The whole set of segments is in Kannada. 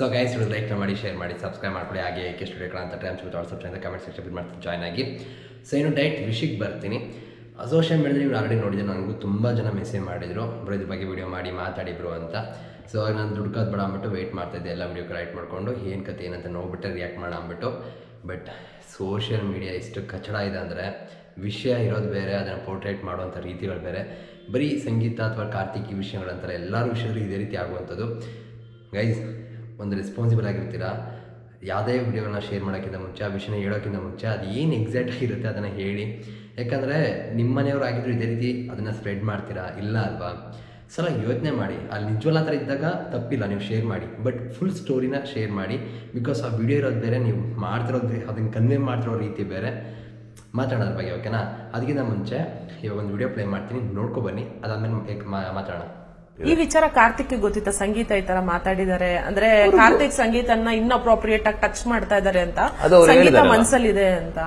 ಸೊ ಗೈಸ್ ವಿಡಿಯೋ ಲೈಕ್ ಮಾಡಿ ಶೇರ್ ಮಾಡಿ ಸಬ್ಸ್ಕ್ರೈಬ್ ಮಾಡ್ಕೊಳ್ಳಿ. ಹಾಗೆ ಏಕೆ ಸ್ಟುಡಿಯೋ ಅಂತ ಟೈಮ್ಸ್ ವಿತ್ ವಾಟ್ಸಪ್ ಅಂತ ಕಮೆಂಟ್ ಸೆಕ್ಷನ್ ಮಾಡ್ತೀನಿ ಜಾಯ್ನ್ ಆಗಿ. ಸೊ ಏನು ಡೈರೆಕ್ಟ್ ವಿಷಯಕ್ಕೆ ಬರ್ತೀನಿ. ಸೋಷಿಯಲ್ ಮೀಡಿಯಾದಲ್ಲಿ ನೀವು ಆಲ್ರೆಡಿ ನೋಡಿದ್ರೆ, ನನಗೂ ತುಂಬ ಜನ ಮೆಸೇಜ್ ಮಾಡಿದರು. ಬ್ರೋ, ಇದ್ರ ಬಗ್ಗೆ ವಿಡಿಯೋ ಮಾಡಿ, ಮಾತಾಡಿ ಬ್ರೋ ಅಂತ. ಸೊ ಆಗ ನಾನು ದುಡ್ಕೋದು ಬೇಡ ಅಂದ್ಬಿಟ್ಟು ವೆಯ್ಟ್ ಮಾಡ್ತಾಯಿದ್ದೆ ಎಲ್ಲ ವೀಡಿಯೋ ರೈಟ್ ಮಾಡಿಕೊಂಡು, ಏನು ಕತೆ ಏನಂತ ನೋಡ್ಬಿಟ್ಟು ರಿಯಾಕ್ಟ್ ಮಾಡೋ ಅಂದ್ಬಿಟ್ಟು. ಬಟ್ ಸೋಷಿಯಲ್ ಮೀಡಿಯಾ ಎಷ್ಟು ಕಚಡ ಇದೆ ಅಂದರೆ, ವಿಷಯ ಇರೋದು ಬೇರೆ, ಅದನ್ನು ಪೋರ್ಟ್ರೇಟ್ ಮಾಡುವಂಥ ರೀತಿಗಳು ಬೇರೆ. ಬರೀ ಸಂಗೀತ ಅಥವಾ ಕಾರ್ತಿಕ್ ವಿಷಯಗಳಂತಾರೆ ಎಲ್ಲರ ವಿಷಯದಲ್ಲೂ ಇದೇ ರೀತಿ ಆಗುವಂಥದ್ದು. ಗೈಸ್ ಒಂದು ರೆಸ್ಪಾನ್ಸಿಬಲ್ ಆಗಿರ್ತೀರಾ? ಯಾವುದೇ ವಿಡಿಯೋಗಳನ್ನ ಶೇರ್ ಮಾಡೋಕ್ಕಿಂತ ಮುಂಚೆ, ಆ ವಿಷಯನ ಹೇಳೋಕ್ಕಿಂತ ಮುಂಚೆ, ಅದು ಏನು ಎಕ್ಸಾಕ್ಟ್ ಆಗಿರುತ್ತೆ ಅದನ್ನು ಹೇಳಿ. ಯಾಕಂದರೆ ನಿಮ್ಮ ಮನೆಯವರು ಆಗಿದ್ರು ಇದೇ ರೀತಿ ಅದನ್ನು ಸ್ಪ್ರೆಡ್ ಮಾಡ್ತೀರಾ? ಇಲ್ಲ ಅಲ್ವಾ? ಸಲ ಯೋಚನೆ ಮಾಡಿ. ಅಲ್ಲಿ ನಿಜವಲ್ಲ ಥರ ಇದ್ದಾಗ ತಪ್ಪಿಲ್ಲ, ನೀವು ಶೇರ್ ಮಾಡಿ. ಬಟ್ ಫುಲ್ ಸ್ಟೋರಿನ ಶೇರ್ ಮಾಡಿ. ಬಿಕಾಸ್ ಆ ವಿಡಿಯೋ ಇರೋದು ಬೇರೆ, ನೀವು ಮಾಡ್ತಿರೋದು ಅದನ್ನು ಕನ್ವೆ ಮಾಡ್ತಿರೋ ರೀತಿ ಬೇರೆ. ಮಾತಾಡೋದ್ರ ಬಗ್ಗೆ ಓಕೆನಾ ಅದಕ್ಕಿಂತ ಮುಂಚೆ ಇವಾಗ ಒಂದು ವಿಡಿಯೋ ಪ್ಲೇ ಮಾಡ್ತೀನಿ. ನೋಡ್ಕೊಬನ್ನಿ ಅದಾದಮೇಲೆ ಮಾತಾಡೋಣ. ಈ ವಿಚಾರ ಕಾರ್ತಿಕ್ ಗೊತ್ತಿತ್ತ ಸಂಗೀತ ಈ ತರ ಮಾತಾಡಿದ್ದಾರೆ. ಅಂದ್ರೆ ಕಾರ್ತಿಕ್ ಸಂಗೀತನ ಇನ್ಅಪ್ರೋಪ್ರಿಯೇಟ್ ಆಗಿ ಟಚ್ ಮಾಡ್ತಾ ಇದಾರೆ ಅಂತ. ಸಂಗೀತ. ಮನ್ಸಲ್ಲಿದೆ ಅಂತ.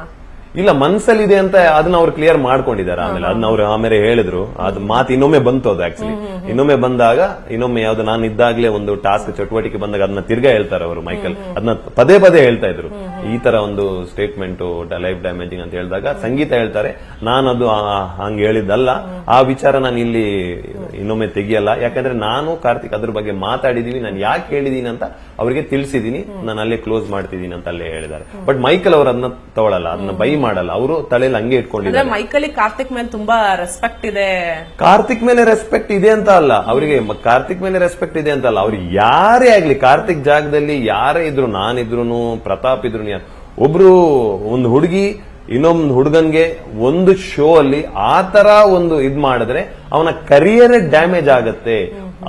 ಇಲ್ಲ ಮನ್ಸಲ್ಲಿದೆ ಅಂತ ಅದನ್ನ ಅವ್ರು ಕ್ಲಿಯರ್ ಮಾಡ್ಕೊಂಡಿದ್ದಾರೆ ಆಮೇಲೆ ಅದನ್ನ ಅವ್ರು ಆಮೇಲೆ ಹೇಳಿದ್ರು. ಅದ್ ಮಾತು ಇನ್ನೊಮ್ಮೆ ಬಂತು ಅದು ಆಕ್ಚುಲಿ ಇನ್ನೊಮ್ಮೆ ಬಂದಾಗ ಇನ್ನೊಮ್ಮೆ ಯಾವ್ದು ನಾನು ಇದ್ದಾಗ್ಲೇ ಒಂದು ಟಾಸ್ಕ್ ಚಟುವಟಿಕೆ ಬಂದಾಗ ಅದನ್ನ ತಿರ್ಗಾ ಹೇಳ್ತಾರೆ ಅವರು ಮೈಕಲ್. ಅದನ್ನ ಪದೇ ಪದೇ ಹೇಳ್ತಾ ಇದ್ರು. ಈ ತರ ಒಂದು ಸ್ಟೇಟ್ಮೆಂಟ್ ಲೈಫ್ ಡ್ಯಾಮೇಜಿಂಗ್ ಅಂತ ಹೇಳಿದಾಗ ಸಂಗೀತ ಹೇಳ್ತಾರೆ. ನಾನು ಅದು ಹಂಗ್ ಹೇಳಿದ್ದಲ್ಲ. ಆ ವಿಚಾರ ನಾನು ಇಲ್ಲಿ ಇನ್ನೊಮ್ಮೆ ತೆಗಿಯಲ್ಲ. ಯಾಕಂದ್ರೆ ನಾನು ಕಾರ್ತಿಕ್ ಅದ್ರ ಬಗ್ಗೆ ಮಾತಾಡಿದೀನಿ. ನಾನು ಯಾಕೆ ಹೇಳಿದೀನಿ ಅಂತ ಅವರಿಗೆ ತಿಳಿಸಿದೀನಿ. ನಾನು ಅಲ್ಲೇ ಕ್ಲೋಸ್ ಮಾಡ್ತಿದ್ದೀನಿ ಅಂತ ಅಲ್ಲೇ ಹೇಳಿದ್ದಾರೆ. ಬಟ್ ಮೈಕಲ್ ಅವರು ಅದನ್ನ ತಗೊಳಲ್ಲ ಅದನ್ನ ಬೈ ಮಾಡಲ್ಲ. ಅವರು ತಲೆಯಲ್ಲಿ ಹಂಗೆ ಇಟ್ಕೊಂಡಿದ್ದಾರೆ. ಮೈಕಲ್ ಕಾರ್ತಿಕ್ ಮೇಲೆ ತುಂಬಾ ರೆಸ್ಪೆಕ್ಟ್ ಇದೆ. ಕಾರ್ತಿಕ್ ಮೇಲೆ ರೆಸ್ಪೆಕ್ಟ್ ಇದೆ ಅಂತ ಅಲ್ಲ. ಅವರಿಗೆ ಕಾರ್ತಿಕ್ ಮೇಲೆ ರೆಸ್ಪೆಕ್ಟ್ ಇದೆ ಅಂತ ಅಲ್ಲ. ಅವ್ರು ಯಾರೇ ಆಗ್ಲಿ ಕಾರ್ತಿಕ್ ಜಾಗದಲ್ಲಿ ಯಾರೇ ಇದ್ರು ನಾನಿದ್ರು ಪ್ರತಾಪ್ ಇದ್ರು ಒಬ್ರು ಒಂದು ಹುಡುಗಿ ಇನ್ನೊಂದು ಹುಡುಗನ್ಗೆ ಒಂದು ಶೋ ಅಲ್ಲಿ ಆ ತರ ಒಂದು ಇದ್ ಮಾಡಿದ್ರೆ ಅವನ ಕರಿಯರ್ ಡ್ಯಾಮೇಜ್ ಆಗತ್ತೆ.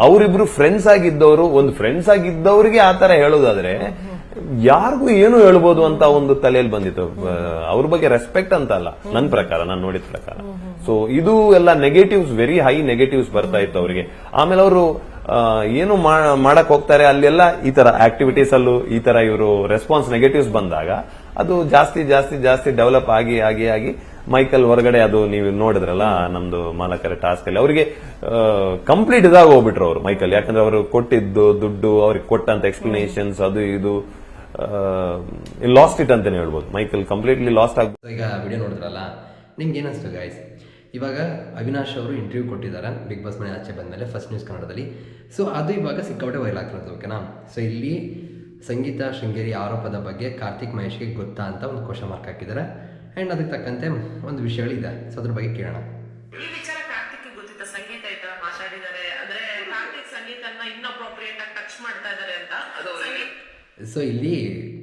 ಅವರಿಬ್ರು ಫ್ರೆಂಡ್ಸ್ ಆಗಿದ್ದವರು ಒಂದು ಫ್ರೆಂಡ್ಸ್ ಆಗಿದ್ದವ್ರಿಗೆ ಆ ತರ ಹೇಳೋದಾದ್ರೆ ಯಾರಿಗೂ ಏನು ಹೇಳ್ಬೋದು ಅಂತ ಒಂದು ತಲೆಯಲ್ಲಿ ಬಂದಿತ್ತು. ಅವ್ರ ಬಗ್ಗೆ ರೆಸ್ಪೆಕ್ಟ್ ಅಂತ ಅಲ್ಲ. ನನ್ನ ಪ್ರಕಾರ ನಾನು ನೋಡಿದ ಪ್ರಕಾರ. ಸೊ ಇದು ಎಲ್ಲ ನೆಗೆಟಿವ್ಸ್ ವೆರಿ ಹೈ ನೆಗೆಟಿವ್ಸ್ ಬರ್ತಾ ಇತ್ತು ಅವರಿಗೆ. ಆಮೇಲೆ ಅವರು ಏನು ಮಾಡಕ್ ಹೋಗ್ತಾರೆ ಅಲ್ಲೆಲ್ಲ ಈ ತರ ಆಕ್ಟಿವಿಟೀಸ್ ಅಲ್ಲೂ ಈ ತರ ಇವರು ರೆಸ್ಪಾನ್ಸ್ ನೆಗೆಟಿವ್ಸ್ ಬಂದಾಗ ಅದು ಜಾಸ್ತಿ ಜಾಸ್ತಿ ಜಾಸ್ತಿ ಡೆವಲಪ್ ಆಗಿ ಆಗಿ ಆಗಿ ಮೈಕಲ್ ಹೊರಗಡೆ ಅದು ನೀವು ನೋಡಿದ್ರಲ್ಲ, ನಮ್ದು ಮಾಲಕರ ಟಾಸ್ಕ್ ಅಲ್ಲಿ. ಅವರಿಗೆ ಕಂಪ್ಲೀಟ್ ಇದಾಗ ಹೋಗ್ಬಿಟ್ರು ಅವರು ಮೈಕಲ್. ಯಾಕಂದ್ರೆ ಅವರು ಕೊಟ್ಟಿದ್ದು ದುಡ್ಡು, ಅವ್ರಿಗೆ ಕೊಟ್ಟಂತ ಎಕ್ಸ್ಪ್ಲನೇಷನ್ಸ್ ಅದು ಇದು ಲಾಸ್ಟ್ ಇಟ್ ಅಂತಾನೆ ಹೇಳ್ಬೋದು. ಮೈಕಲ್ ಕಂಪ್ಲೀಟ್ಲಿ ಲಾಸ್ಟ್ ಆಗ್ಬೋದು ಈಗ ವಿಡಿಯೋ ನೋಡಿದ್ರಲ್ಲ, ನಿಮ್ಗೆ ಏನಿಸ್ತು ಗಾಯ್ಸ್ ಇವಾಗ ಅವಿನಾಶ್ ಅವರು ಇಂಟರ್ವ್ಯೂ ಕೊಟ್ಟಿದ್ದಾರೆ ಬಿಗ್ ಬಾಸ್ ಮನೆ ಆಚೆ ಬಂದಮೇಲೆ ಫಸ್ಟ್ ನ್ಯೂಸ್ ಕನ್ನಡದಲ್ಲಿ. ಸೊ ಅದು ಇವಾಗ ಸಿಕ್ಕಾಪಟ್ಟೆ ವೈರಲ್ ಆಗ್ತಿರೋದು ಓಕೆನಾ ಸೊ ಇಲ್ಲಿ ಸಂಗೀತ ಶೃಂಗೇರಿ ಆರೋಪದ ಬಗ್ಗೆ ಕಾರ್ತಿಕ್ ಮಹೇಶ್ಗೆ ಗೊತ್ತಾ ಅಂತ ಒಂದು ಕ್ವಶನ್ ಮಾರ್ಕ್ ಹಾಕಿದ್ದಾರೆ. ಆ್ಯಂಡ್ ಅದಕ್ಕೆ ತಕ್ಕಂತೆ ಒಂದು ವಿಷಯಗಳಿದೆ. ಸೊ ಅದ್ರ ಬಗ್ಗೆ ಕೇಳೋಣ. ಈ ವಿಚಾರ ಕಾರ್ತಿಕ್ ಗೊತ್ತಿತ್ತ ಸಂಗೀತ ಈ ತರ ಮಾತಾಡಿದ್ದಾರೆ. ಅಂದ್ರೆ ಕಾರ್ತಿಕ್ ಸಂಗೀತನ ಇನ್ಅಪ್ರೋಪ್ರಿಯೇಟ್ ಆಗಿ ಟಚ್ ಮಾಡ್ತಾ ಇದಾರೆ ಅಂತ ಸೊ ಇಲ್ಲಿ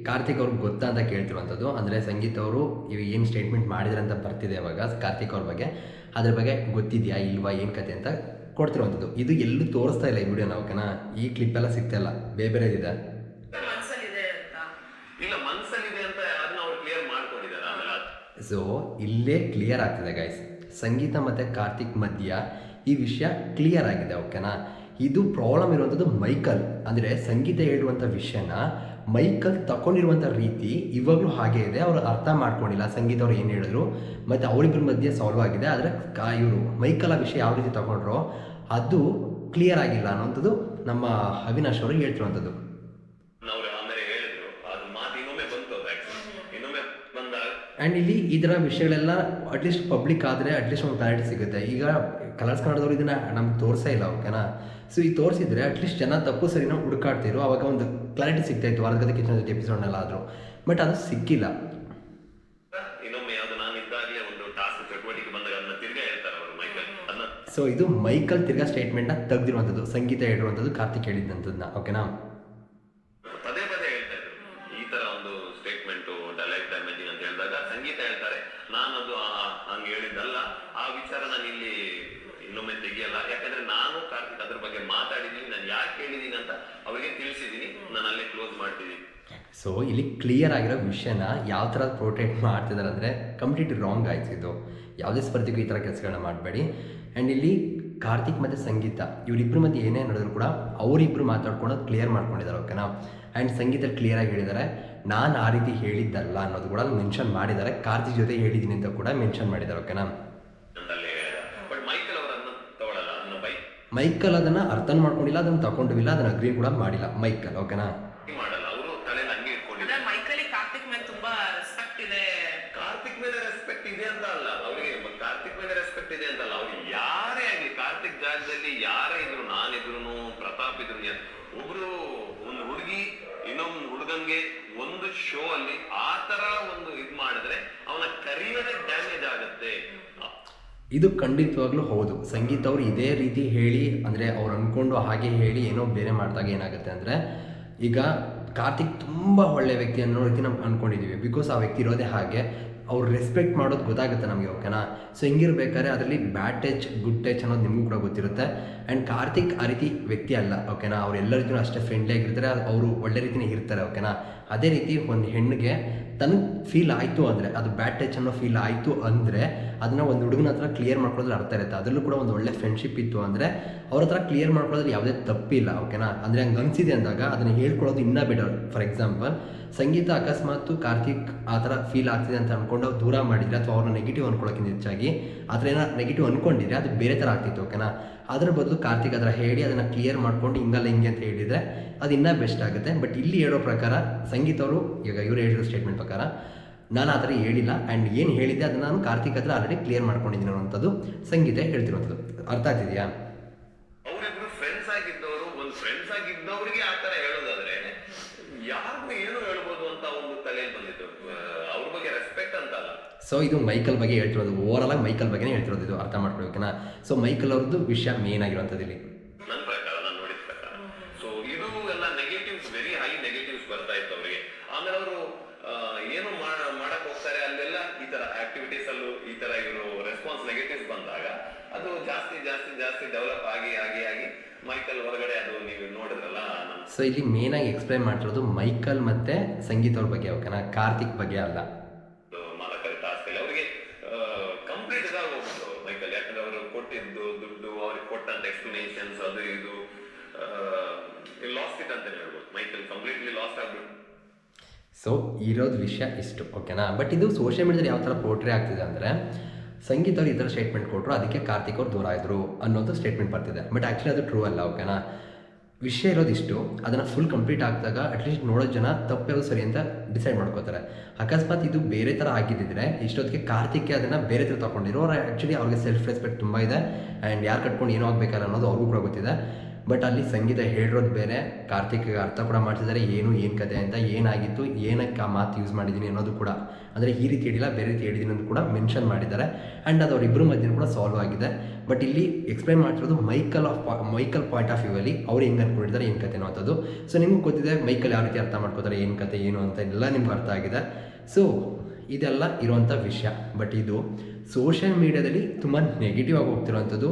ಕಾರ್ತಿಕ್ ಅವ್ರಿಗೆ ಗೊತ್ತಾ ಅಂತ ಕೇಳ್ತಿರುವಂಥದ್ದು. ಅಂದರೆ ಸಂಗೀತ ಅವರು ಇವಾಗ ಏನು ಸ್ಟೇಟ್ಮೆಂಟ್ ಮಾಡಿದ್ರೆ ಅಂತ ಬರ್ತಿದೆ ಇವಾಗ ಕಾರ್ತಿಕ್ ಅವ್ರ ಬಗ್ಗೆ. ಅದ್ರ ಬಗ್ಗೆ ಗೊತ್ತಿದೆಯಾ ಇಲ್ವಾ ಏನು ಕತೆ ಅಂತ ಕೊಡ್ತಿರುವಂಥದ್ದು. ಇದು ಎಲ್ಲೂ ತೋರಿಸ್ತಾ ಇಲ್ಲ ಈ ವಿಡಿಯೋನ ಓಕೆನಾ? ಈ ಕ್ಲಿಪ್ ಎಲ್ಲ ಸಿಗ್ತಾ ಇಲ್ಲ. ಬೇರೆ ಬೇರೆದಿದೆ. ಮನ್ಸಲ್ಲಿದೆ ಅಂತ. ಇಲ್ಲ ಮನ್ಸಲ್ಲಿದೆ ಅಂತ ಅದನ್ನ ಅವ್ರು ಕ್ಲಿಯರ್ ಮಾಡ್ಕೊಂಡಿದ್ದಾರೆ ಆಮೇಲೆ ಸೊ ಇಲ್ಲೇ ಕ್ಲಿಯರ್ ಆಗ್ತಿದೆ ಗೈಸ್ ಸಂಗೀತ ಮತ್ತು ಕಾರ್ತಿಕ್ ಮಧ್ಯ ಈ ವಿಷಯ ಕ್ಲಿಯರ್ ಆಗಿದೆ ಓಕೆನಾ ಇದು ಪ್ರಾಬ್ಲಮ್ ಇರುವಂಥದ್ದು ಮೈಕಲ್. ಅಂದರೆ ಸಂಗೀತ ಹೇಳುವಂಥ ವಿಷಯನ ಮೈಕಲ್ ತಗೊಂಡಿರುವಂಥ ರೀತಿ ಇವಾಗಲೂ ಹಾಗೆ ಇದೆ. ಅವರು ಅರ್ಥ ಮಾಡ್ಕೊಂಡಿಲ್ಲ ಸಂಗೀತ ಅವ್ರು ಏನು ಹೇಳಿದ್ರು. ಮತ್ತು ಅವರಿಬ್ಬರ ಮಧ್ಯೆ ಸಾಲ್ವ್ ಆಗಿದೆ. ಆದರೆ ಕಾ ಇವರು ಮೈಕಲ್ ಆ ವಿಷಯ ಯಾವ ರೀತಿ ತಗೊಂಡ್ರು ಅದು ಕ್ಲಿಯರ್ ಆಗಿಲ್ಲ ಅನ್ನೋಂಥದ್ದು ನಮ್ಮ ಅವಿನಾಶ್ ಅವರು ಹೇಳ್ತಿರುವಂಥದ್ದು ಅವ್ರು ಆಮೇಲೆ ಹೇಳಿದ್ರು ಅದು ಮಾತು ಇನ್ನೊಮ್ಮೆ ಬಂತು ಅದು ಇನ್ನೊಮ್ಮೆ ಬಂದಾಗ ಆ್ಯಂಡ್ ಇಲ್ಲಿ ಈ ಥರ ವಿಷಯಗಳೆಲ್ಲ ಅಟ್ಲೀಸ್ಟ್ ಪಬ್ಲಿಕ್ ಆದರೆ ಅಟ್ಲೀಸ್ಟ್ ಒಂದು ಕ್ಲಾರಿಟಿ ಸಿಗುತ್ತೆ. ಈಗ ಕಲರ್ಸ್ ಕನ್ನಡದವ್ರು ಇದನ್ನ ನಮ್ಗೆ ತೋರಿಸೇ ಇಲ್ಲ ಓಕೆನಾ ಸೊ ಈ ತೋರಿಸಿದ್ರೆ ಅಟ್ಲೀಸ್ಟ್ ಜನ ತಪ್ಪು ಸರಿನ ಹುಡುಕಾಡ್ತಿದ್ರು. ಅವಾಗ ಒಂದು ಕ್ಲಾರಿಟಿ ಸಿಗ್ತಾ ಇತ್ತು ವಾರದ ಕಿಚನ್ ಜೊತೆ ಎಪಿಸೋಡ್ನೆಲ್ಲ ಆದರೂ ಬಟ್ ಅದು ಸಿಕ್ಕಿಲ್ಲ. ಸೊ ಇದು ಮೈಕಲ್ ತಿರ್ಗಾ ಸ್ಟೇಟ್ಮೆಂಟ್ನ ತೆಗೆದಿರುವಂಥದ್ದು ಸಂಗೀತ ಹೇಳಿರುವಂಥದ್ದು ಕಾರ್ತಿಕ್ ಹೇಳಿದ್ದಂಥದ್ದನ್ನ ಓಕೆನಾ ಹಂಗ್ ಹೇಳಿದ್ದಲ್ಲ. ಆ ವಿಚಾರ ನಾನು ಇಲ್ಲಿ ಇನ್ನೊಮ್ಮೆ ತೆಗಿಯಲ್ಲ. ಯಾಕಂದ್ರೆ ನಾನು ಕಾರ್ತಿಕ್ ಅದ್ರ ಬಗ್ಗೆ ಮಾತಾಡಿದೀನಿ, ನಾನು ಯಾಕೆ ಹೇಳಿದೀನಿ ಅಂತ ಅವರಿಗೆ ತಿಳಿಸಿದೀನಿ. ನಾನು ಅಲ್ಲೇ ಕ್ಲೋಸ್ ಮಾಡ್ತಿದ್ದೀನಿ ಸೊ ಇಲ್ಲಿ ಕ್ಲಿಯರ್ ಆಗಿರೋ ವಿಷಯನ ಯಾವ ಥರ ಪ್ರೊಟೆಕ್ಟ್ ಮಾಡ್ತಿದ್ದಾರೆ ಅಂದರೆ ಕಂಪ್ಲೀಟ್ ರಾಂಗ್ ಆಯ್ತು ಇದು. ಯಾವುದೇ ಸ್ಪರ್ಧೆಗೂ ಈ ಥರ ಕೆಲಸಗಳನ್ನ ಮಾಡಬೇಡಿ. ಆ್ಯಂಡ್ ಇಲ್ಲಿ ಕಾರ್ತಿಕ್ ಮತ್ತು ಸಂಗೀತ ಇವರಿಬ್ಬರು ಮತ್ತೆ ಏನೇ ನಡೆದ್ರು ಕೂಡ ಅವರಿಬ್ಬರು ಮಾತಾಡ್ಕೊಂಡು ಕ್ಲಿಯರ್ ಮಾಡ್ಕೊಂಡಿದ್ದಾರೆ ಓಕೆನಾ ಆ್ಯಂಡ್ ಸಂಗೀತ ಕ್ಲಿಯರಾಗಿ ಹೇಳಿದ್ದಾರೆ. ನಾನು ಆ ರೀತಿ ಹೇಳಿದ್ದಲ್ಲ ಅನ್ನೋದು ಕೂಡ ಮೆನ್ಷನ್ ಮಾಡಿದ್ದಾರೆ. ಕಾರ್ತಿಕ್ ಜೊತೆ ಹೇಳಿದ್ದೀನಿ ಅಂತ ಕೂಡ ಮೆನ್ಷನ್ ಮಾಡಿದ್ದಾರೆ ಓಕೆನಾ ಅದನ್ನ ಮೈಕಲ್ ಅದನ್ನು ಅರ್ಥ ಮಾಡ್ಕೊಂಡಿಲ್ಲ ಅದನ್ನು ತಗೊಂಡಿಲ್ಲ ಅದನ್ನು ಅಗ್ರಿ ಕೂಡ ಮಾಡಿಲ್ಲ ಮೈಕಲ್ ಓಕೆನಾ ಶೋ ಅಲ್ಲಿ ಆ ತರ ಒಂದು ಇದ್ ಮಾಡಿದ್ರೆ ಅವನ ಕರಿಯರ್ ಡ್ಯಾಮೇಜ್ ಆಗುತ್ತೆ. ಇದು ಖಂಡಿತವಾಗ್ಲೂ ಹೌದು. ಸಂಗೀತ ಅವರು ಇದೇ ರೀತಿ ಹೇಳಿ, ಅಂದರೆ ಅವ್ರು ಅಂದ್ಕೊಂಡು ಹಾಗೆ ಹೇಳಿ ಏನೋ ಬೇರೆ ಮಾಡಿದಾಗ ಏನಾಗುತ್ತೆ ಅಂದರೆ, ಈಗ ಕಾರ್ತಿಕ್ ತುಂಬ ಒಳ್ಳೆ ವ್ಯಕ್ತಿ ಅನ್ನೋ ರೀತಿ ನಮ್ಗೆ ಅಂದ್ಕೊಂಡಿದ್ದೀವಿ ಬಿಕಾಸ್ ಆ ವ್ಯಕ್ತಿ ಇರೋದೇ ಹಾಗೆ, ಅವ್ರು ರೆಸ್ಪೆಕ್ಟ್ ಮಾಡೋದು ಗೊತ್ತಾಗುತ್ತೆ ನಮಗೆ ಓಕೆನಾ? ಸೊ ಹಿಂಗಿರ್ಬೇಕಾದ್ರೆ ಅದರಲ್ಲಿ ಬ್ಯಾಡ್ ಟಚ್ ಗುಡ್ ಟಚ್ ಅನ್ನೋದು ನಿಮಗೂ ಕೂಡ ಗೊತ್ತಿರುತ್ತೆ. ಆ್ಯಂಡ್ ಕಾರ್ತಿಕ್ ಆ ರೀತಿ ವ್ಯಕ್ತಿ ಅಲ್ಲ, ಓಕೆನಾ? ಅವ್ರು ಎಲ್ಲರ ಅಷ್ಟೇ ಫ್ರೆಂಡ್ಲಿ ಆಗಿರ್ತಾರೆ, ಅವರು ಒಳ್ಳೆ ರೀತಿನೇ ಇರ್ತಾರೆ, ಓಕೆನಾ? ಅದೇ ರೀತಿ ಒಂದು ಹೆಣ್ಣಿಗೆ ತನಗೆ ಫೀಲ್ ಆಯಿತು ಅಂದರೆ, ಅದು ಬ್ಯಾಡ್ ಟಚ್ ಅನ್ನೋ ಫೀಲ್ ಆಯಿತು ಅಂದರೆ, ಅದನ್ನು ಒಂದು ಹುಡುಗನ ಹತ್ರ ಕ್ಲಿಯರ್ ಮಾಡ್ಕೊಳ್ಳೋದ್ರ ಅರ್ಥ ಇರುತ್ತೆ. ಅದರಲ್ಲೂ ಕೂಡ ಒಂದು ಒಳ್ಳೆ ಫ್ರೆಂಡ್ಶಿಪ್ ಇತ್ತು ಅಂದರೆ, ಅವ್ರ ಹತ್ರ ಕ್ಲಿಯರ್ ಮಾಡ್ಕೊಳ್ಳೋದ್ರೆ ಯಾವುದೇ ತಪ್ಪಿಲ್ಲ ಓಕೆನಾ ಅಂದರೆ ಹಂಗೆ ಅನಿಸಿದೆ ಅಂದಾಗ ಅದನ್ನು ಹೇಳ್ಕೊಳ್ಳೋದು ಇನ್ನೂ ಬೆಟರ್ ಫಾರ್ ಎಕ್ಸಾಂಪಲ್ ಸಂಗೀತ ಅಕಸ್ಮಾತ್ ಕಾರ್ತಿಕ್ ಆ ಥರ ಫೀಲ್ ಆಗ್ತಿದೆ ಅಂತ ಅಂದ್ಕೊಂಡು ಅವ್ರು ದೂರ ಮಾಡಿದರೆ ಅಥವಾ ಅವ್ರನ್ನ ನೆಗೆಟಿವ್ ಅನ್ಕೊಳ್ಳೋಕ್ಕಿಂತ ಹೆಚ್ಚಾಗಿ, ಆ ಥರ ಏನೋ ನೆಗೆಟಿವ್ ಅಂದ್ಕೊಂಡಿದ್ರೆ ಅದು ಬೇರೆ ಥರ ಆಗ್ತಿತ್ತು ಓಕೆನಾ ಅದ್ರ ಬದಲು ಕಾರ್ತಿಕ್ ಅದರ ಹೇಳಿ ಅದನ್ನು ಕ್ಲಿಯರ್ ಮಾಡ್ಕೊಂಡು ಹಿಂಗಲ್ಲ ಹಿಂಗೆ ಅಂತ ಹೇಳಿದರೆ ಅದು ಇನ್ನೂ ಬೆಸ್ಟ್ ಆಗುತ್ತೆ. ಬಟ್ ಇಲ್ಲಿ ಹೇಳೋ ಪ್ರಕಾರ ಸಂಗೀತ ಅವರು, ಈಗ ಇವರು ಹೇಳಿರೋ ಸ್ಟೇಟ್ಮೆಂಟ್ ಪ್ರಕಾರ ನಾನು ಆ ಥರ ಹೇಳಿಲ್ಲ. ಆ್ಯಂಡ್ ಏನು ಹೇಳಿದ್ದೆ ಅದನ್ನು ನಾನು ಕಾರ್ತಿಕ್ ಹತ್ರ ಆಲ್ರೆಡಿ ಕ್ಲಿಯರ್ ಮಾಡ್ಕೊಂಡಿದ್ದೀನಿ ಅನ್ನೋಂಥದ್ದು ಸಂಗೀತ ಹೇಳ್ತಿರೋಂಥದ್ದು ಅರ್ಥ ಆಗ್ತಿದೆಯಾ ಅವರಿಬ್ರು ಫ್ರೆಂಡ್ಸ್ ಆಗಿದ್ದವರು ಒಂದು ಫ್ರೆಂಡ್ಸ್ ಆಗಿದ್ದವರಿಗೆ ಆ ತರ ಹೇಳೋದಾದ್ರೆ ಯಾರಿಗೂ ಏನು ಹೇಳ್ಬೋದು ಅಂತ ಒಂದು ತಲೆಯಲ್ಲಿ ಬಂದಿತ್ತು ಆ, ಅವ್ರ ಬಗ್ಗೆ ರೆಸ್ಪೆಕ್ಟ್ ಅಂತ ಅಲ್ಲ ಸೊ ಇದು ಮೈಕಲ್ ಬಗ್ಗೆ ಹೇಳ್ತಿರೋದು. ಓವರ್ಆಲ್ ಆಗಿ ಮೈಕಲ್ ಬಗ್ಗೆನೇ ಹೇಳ್ತಿರೋದು ಇದು ಅರ್ಥ ಮಾಡ್ಕೊಳ್ಬೇಕನಾ ಸೊ ಮೈಕಲ್ ಅವ್ರದ್ದು ವಿಷಯ ಮೇನ್ ಆಗಿರುವಂಥದ್ದು ಇಲ್ಲಿ ನನ್ನ ಪ್ರಕಾರ ನಾನು ನೋಡಿದ ಪ್ರಕಾರ. ಸೊ ಇದು ಎಲ್ಲ ನೆಗೆಟಿವ್ಸ್ ವೆರಿ ಹೈ ನೆಗೆಟಿವ್ಸ್ ಬರ್ತಾ ಇತ್ತು ಅವರಿಗೆ. ಆಮೇಲೆ ಅವರು ಏನು ಮಾಡಕ್ ಹೋಗ್ತಾರೆ ಅಲ್ಲೆಲ್ಲ ಈ ತರ ಆಕ್ಟಿವಿಟೀಸ್ ಅಲ್ಲೂ ಈ ತರ ಇವರು ರೆಸ್ಪಾನ್ಸ್ ನೆಗೆಟಿವ್ಸ್ ಬಂದಾಗ ಅದು ಜಾಸ್ತಿ ಜಾಸ್ತಿ ಜಾಸ್ತಿ ಡೆವಲಪ್ ಆಗಿ ಆಗಿ ಆಗಿ ಮೈಕಲ್ ಹೊರಗಡೆ ಅದು ನೀವು ನೋಡಿದ್ರಲ್ಲ ಸೊ ಇಲ್ಲಿ ಮೇನಾಗಿ ಎಕ್ಸ್ಪ್ಲೈನ್ ಮಾಡ್ತಿರೋದು ಮೈಕಲ್ ಮತ್ತೆ ಸಂಗೀತ ಅವ್ರ ಬಗ್ಗೆ ಓಕೆನಾ ಕಾರ್ತಿಕ್ ಬಗ್ಗೆ ಅಲ್ಲ ಮಾಲಕರ ಟಾಸ್ಕಲ್ಲಿ ಅವರಿಗೆ ಕಂಪ್ಲೀಟ್ ಇದಾಗ ಹೋಗ್ಬಿಟ್ಟು ಮೈಕಲ್ ಯಾಕಂದ್ರೆ ಅವರು ಕೊಟ್ಟಿದ್ದು ದುಡ್ಡು ಅವ್ರಿಗೆ ಕೊಟ್ಟಂತ ಎಕ್ಸ್ಪ್ಲನೇಷನ್ಸ್ ಅದು ಇದು ಲಾಸ್ಟ್ ಇಟ್ ಅಂತ ಹೇಳ್ಬೋದು. ಮೈಕಲ್ ಕಂಪ್ಲೀಟ್ಲಿ ಲಾಸ್ಟ್ ಆಗ್ಬಿಟ್ಟು ಸೊ ಇರೋದು ವಿಷಯ ಇಷ್ಟು ಓಕೆನಾ ಬಟ್ ಇದು ಸೋಷಿಯಲ್ ಮೀಡಿಯಾದಲ್ಲಿ ಯಾವ ಥರ ಪೋರ್ಟ್ರೇ ಆಗ್ತಿದೆ ಅಂದರೆ ಸಂಗೀತ ಅವ್ರು ಈ ಥರ ಸ್ಟೇಟ್ಮೆಂಟ್ ಕೊಟ್ಟರು ಅದಕ್ಕೆ ಕಾರ್ತಿಕ್ ಅವ್ರು ದೂರ ಆದರು ಅನ್ನೋದು ಸ್ಟೇಟ್ಮೆಂಟ್ ಬರ್ತಿದೆ. ಬಟ್ ಆ್ಯಕ್ಚುಲಿ ಅದು ಟ್ರೂ ಅಲ್ಲ ಓಕೆನಾ ವಿಷಯ ಇರೋದಿಷ್ಟು ಅದನ್ನು ಫುಲ್ ಕಂಪ್ಲೀಟ್ ಆಗಿದಾಗ ಅಟ್ಲೀಸ್ಟ್ ನೋಡೋ ಜನ ತಪ್ಪು ಸರಿ ಅಂತ ಡಿಸೈಡ್ ಮಾಡ್ಕೋತಾರೆ. ಅಕಸ್ಮಾತ್ ಇದು ಬೇರೆ ಥರ ಆಗಿದ್ದಿದ್ರೆ ಇಷ್ಟೊತ್ತಿಗೆ ಕಾರ್ತಿಕ್ಗೆ ಅದನ್ನು ಬೇರೆ ಥರ ತೊಗೊಂಡಿರೋ ಆ್ಯಕ್ಚುಲಿ ಅವ್ರಿಗೆ ಸೆಲ್ಫ್ ರೆಸ್ಪೆಕ್ಟ್ ತುಂಬ ಇದೆ. ಆ್ಯಂಡ್ ಯಾರು ಕಟ್ಕೊಂಡು ಏನೋ ಆಗಬೇಕಲ್ಲ ಅನ್ನೋದು ಅವ್ರಿಗೂ ಕೂಡ ಗೊತ್ತಿದೆ. ಬಟ್ ಅಲ್ಲಿ ಸಂಗೀತ ಹೇಳಿರೋದು ಬೇರೆ ಕಾರ್ತಿಕ್ ಅರ್ಥ ಕೂಡ ಮಾಡ್ತಿದ್ದಾರೆ, ಏನು ಏನು ಕತೆ ಅಂತ, ಏನಾಗಿತ್ತು, ಏನಕ್ಕೆ ಆ ಮಾತು ಯೂಸ್ ಮಾಡಿದ್ದೀನಿ ಅನ್ನೋದು ಕೂಡ. ಅಂದರೆ ಈ ರೀತಿ ಹೇಳಿಲ್ಲ, ಬೇರೆ ರೀತಿ ಹೇಳಿದ್ದೀನಿ ಅಂತ ಕೂಡ ಮೆನ್ಷನ್ ಮಾಡಿದ್ದಾರೆ. ಆ್ಯಂಡ್ ಅದು ಅವರಿಬ್ಬರ ಮಧ್ಯ ಕೂಡ ಸಾಲ್ವ್ ಆಗಿದೆ. ಬಟ್ ಇಲ್ಲಿ ಎಕ್ಸ್ಪ್ಲೈನ್ ಮಾಡ್ತಿರೋದು Michael of Michael point of view ಅಲ್ಲಿ ಅವ್ರು ಹೆಂಗೆ ಅನ್ಕೊಂಡಿದ್ದಾರೆ, ಏನು ಕತೆ ಅನ್ನೋದು ಸೊ ನಿಮ್ಗೆ ಗೊತ್ತಿದೆ ಮೈಕಲ್ ಯಾವ ರೀತಿ ಅರ್ಥ ಮಾಡ್ಕೋತಾರೆ, ಏನು ಕತೆ, ಏನು ಅಂತ ಎಲ್ಲ ನಿಮ್ಗೆ ಅರ್ಥ ಆಗಿದೆ. ಸೊ ಇದೆಲ್ಲ ಇರುವಂಥ ವಿಷಯ. ಬಟ್ ಇದು ಸೋಷಿಯಲ್ ಮೀಡಿಯಾದಲ್ಲಿ ತುಂಬ ನೆಗೆಟಿವ್ ಆಗಿ ಹೋಗ್ತಿರೋವಂಥದ್ದು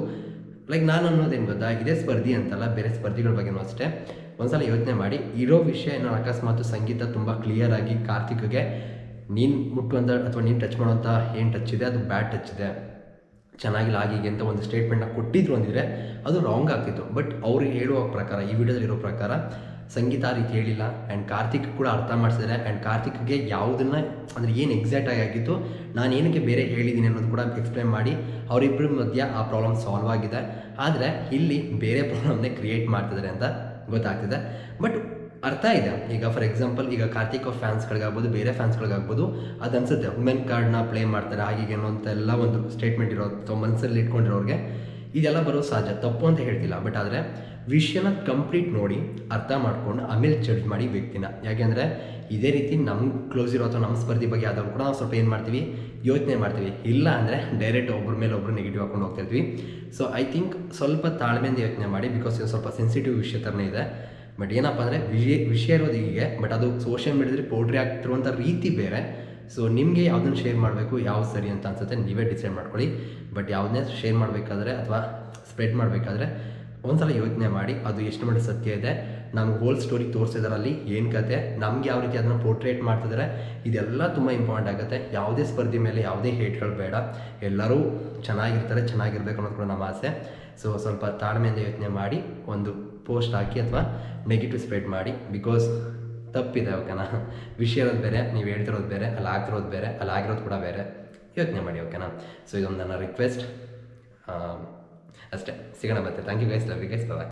ಲೈಕ್ ನಾನು ಅನ್ನೋದೇನು ಗೊತ್ತಾ? ಇದೇ ಸ್ಪರ್ಧಿ ಅಂತಲ್ಲ, ಬೇರೆ ಸ್ಪರ್ಧಿಗಳ ಬಗ್ಗೆನೂ ಅಷ್ಟೇ. ಒಂದ್ಸಲ ಯೋಚನೆ ಮಾಡಿ, ಇರೋ ವಿಷಯ ಏನೋ ಅಕಸ್ಮಾತ್ ಸಂಗೀತ ತುಂಬ ಕ್ಲಿಯರ್ ಆಗಿ ಕಾರ್ತಿಕ್ಗೆ, ನೀನು ಮುಟ್ಟುವಂಥ ಅಥವಾ ನೀನು ಟಚ್ ಮಾಡೋಂಥ ಏನು ಟಚ್ ಇದೆ? ಅದು ಬ್ಯಾಡ್ ಟಚ್ ಇದೆ. ಚೆನ್ನಾಗಿಲ್ಲ ಆಗೀಗೆ ಅಂತ ಒಂದು ಸ್ಟೇಟ್ಮೆಂಟ್ನ ಕೊಟ್ಟಿದ್ರು ಅಂದಿದ್ರೆ ಅದು ರಾಂಗ್ ಆಗ್ತಿತ್ತು. ಬಟ್ ಅವ್ರಿಗೆ ಹೇಳುವ ಪ್ರಕಾರ, ಈ ವಿಡಿಯೋದಲ್ಲಿ ಇರೋ ಪ್ರಕಾರ ಸಂಗೀತ ಆ ರೀತಿ ಹೇಳಿಲ್ಲ. ಆ್ಯಂಡ್ ಕಾರ್ತಿಕ್ ಕೂಡ ಅರ್ಥ ಮಾಡಿಸಿದ್ದಾರೆ ಆ್ಯಂಡ್ ಕಾರ್ತಿಕ್ಗೆ ಯಾವುದನ್ನ, ಅಂದರೆ ಏನು ಎಕ್ಸಾಕ್ಟ್ ಆಗಿ ಆಗಿತ್ತು, ನಾನು ಏನಕ್ಕೆ ಬೇರೆ ಹೇಳಿದ್ದೀನಿ ಅನ್ನೋದು ಕೂಡ ಎಕ್ಸ್ಪ್ಲೈನ್ ಮಾಡಿ ಅವರಿಬ್ಬರ ಮಧ್ಯ ಆ ಪ್ರಾಬ್ಲಮ್ ಸಾಲ್ವ್ ಆಗಿದೆ. ಆದರೆ ಇಲ್ಲಿ ಬೇರೆ ಪ್ರಾಬ್ಲಮ್ನೇ ಕ್ರಿಯೇಟ್ ಮಾಡ್ತಿದ್ದಾರೆ ಅಂತ ಗೊತ್ತಾಗ್ತಿದೆ. ಬಟ್ ಅರ್ಥ ಇದೆ. ಈಗ ಫಾರ್ ಎಕ್ಸಾಂಪಲ್ ಈಗ ಕಾರ್ತಿಕ್ ಫ್ಯಾನ್ಸ್ಗಳಿಗಾಗ್ಬೋದು ಬೇರೆ ಫ್ಯಾನ್ಸ್ಗಳಿಗಾಗ್ಬೋದು ಅದು ಅನ್ಸುತ್ತೆ. ವುಮೆನ್ ಕಾರ್ಡ್ನ ಪ್ಲೇ ಮಾಡ್ತಾರೆ ಅಂತ ಎಲ್ಲ ಒಂದು ಸ್ಟೇಟ್ಮೆಂಟ್ ಇರೋ ಮನಸ್ಸಲ್ಲಿ ಇಟ್ಕೊಂಡಿರೋರಿಗೆ, ಇದೆಲ್ಲ ಬರೋ ಸಹಜ. ತಪ್ಪು ಅಂತ ಹೇಳ್ತಿಲ್ಲ. ಬಟ್ ಆದರೆ ವಿಷಯನ ಕಂಪ್ಲೀಟ್ ನೋಡಿ ಅರ್ಥ ಮಾಡ್ಕೊಂಡು ಆಮೇಲೆ ಜಡ್ಜ್ ಮಾಡಿ ವ್ಯಕ್ತಿನ. ಯಾಕೆಂದರೆ ಇದೇ ರೀತಿ ನಮ್ಗೆ ಕ್ಲೋಸ್ ಇರೋ ಅಥವಾ ನಮ್ಮ ಸ್ಪರ್ಧಿ ಬಗ್ಗೆ ಆದವ್ರು ಕೂಡ ನಾವು ಸ್ವಲ್ಪ ಏನು ಮಾಡ್ತೀವಿ? ಯೋಚನೆ ಮಾಡ್ತೀವಿ. ಇಲ್ಲ ಅಂದರೆ ಡೈರೆಕ್ಟ್ ಒಬ್ಬರ ಮೇಲೆ ಒಬ್ಬರು ನೆಗೆಟಿವ್ ಹಾಕೊಂಡು ಹೋಗ್ತಿರ್ತೀವಿ ಸೊ ಐ ಥಿಂಕ್ ಸ್ವಲ್ಪ ತಾಳ್ಮೆಯಿಂದ ಯೋಚನೆ ಮಾಡಿ ಬಿಕಾಸ್ ಇದು ಸ್ವಲ್ಪ ಸೆನ್ಸಿಟಿವ್ ವಿಷಯ ಥರನೇ ಇದೆ. ಬಟ್ ಏನಪ್ಪ ಅಂದರೆ ವಿಷಯ ವಿಷಯ ಇರೋದು ಹೀಗೆ ಬಟ್ ಅದು ಸೋಷಿಯಲ್ ಮೀಡಿಯಾದಲ್ಲಿ ಪೋಟ್ರಿ ಆಗ್ತಿರುವಂಥ ರೀತಿ ಬೇರೆ. ಸೊ ನಿಮಗೆ ಯಾವುದನ್ನು ಶೇರ್ ಮಾಡಬೇಕು, ಯಾವ್ದು ಸರಿ ಅಂತ ಅನ್ಸುತ್ತೆ, ನೀವೇ ಡಿಸೈಡ್ ಮಾಡ್ಕೊಳ್ಳಿ. ಬಟ್ ಯಾವುದನ್ನೇ ಶೇರ್ ಮಾಡಬೇಕಾದ್ರೆ ಅಥವಾ ಸ್ಪ್ರೆಡ್ ಮಾಡಬೇಕಾದ್ರೆ ಒಂದ್ಸಲ ಯೋಚನೆ ಮಾಡಿ ಅದು ಎಷ್ಟು ಮಟ್ಟಿಗೆ ಸತ್ಯ ಇದೆ. ನಮ್ಗೆ ಹೋಲ್ ಸ್ಟೋರಿ ತೋರಿಸಿದಾರಲ್ಲಿ ಏನು ಕತೆ, ನಮ್ಗೆ ಯಾವ ರೀತಿ ಅದನ್ನು ಪೋರ್ಟ್ರೇಟ್ ಮಾಡ್ತಿದ್ದಾರೆ ಇದೆಲ್ಲ ತುಂಬ ಇಂಪಾರ್ಟೆಂಟ್ ಆಗುತ್ತೆ. ಯಾವುದೇ ಸ್ಪರ್ಧೆ ಮೇಲೆ ಯಾವುದೇ ಹೇಟ್ಗಳು ಬೇಡ. ಎಲ್ಲರೂ ಚೆನ್ನಾಗಿರ್ತಾರೆ, ಚೆನ್ನಾಗಿರ್ಬೇಕು ಅನ್ನೋದು ಕೂಡ ನಮ್ಮ ಆಸೆ. ಸೊ ಸ್ವಲ್ಪ ತಾಳ್ಮೆಯಿಂದ ಯೋಚನೆ ಮಾಡಿ, ಒಂದು ಪೋಸ್ಟ್ ಹಾಕಿ ಅಥವಾ ನೆಗೆಟಿವ್ ಸ್ಪ್ರೆಡ್ ಮಾಡಿ ಬಿಕಾಸ್ ತಪ್ಪಿದೆ ಓಕೆನಾ ವಿಷಯ ಇರೋದು ಬೇರೆ, ನೀವು ಹೇಳ್ತಿರೋದು ಬೇರೆ, ಅಲ್ಲಿ ಆಗ್ತಿರೋದು ಬೇರೆ, ಅಲ್ಲಿ ಆಗಿರೋದು ಕೂಡ ಬೇರೆ. ಯೋಚನೆ ಮಾಡಿ ಓಕೆನಾ ಸೊ ಇದೊಂದು ನನ್ನ ರಿಕ್ವೆಸ್ಟ್ ಅಷ್ಟೇ. ಸಿಗೋಣ ಮತ್ತೆ. Thank you guys love you guys bye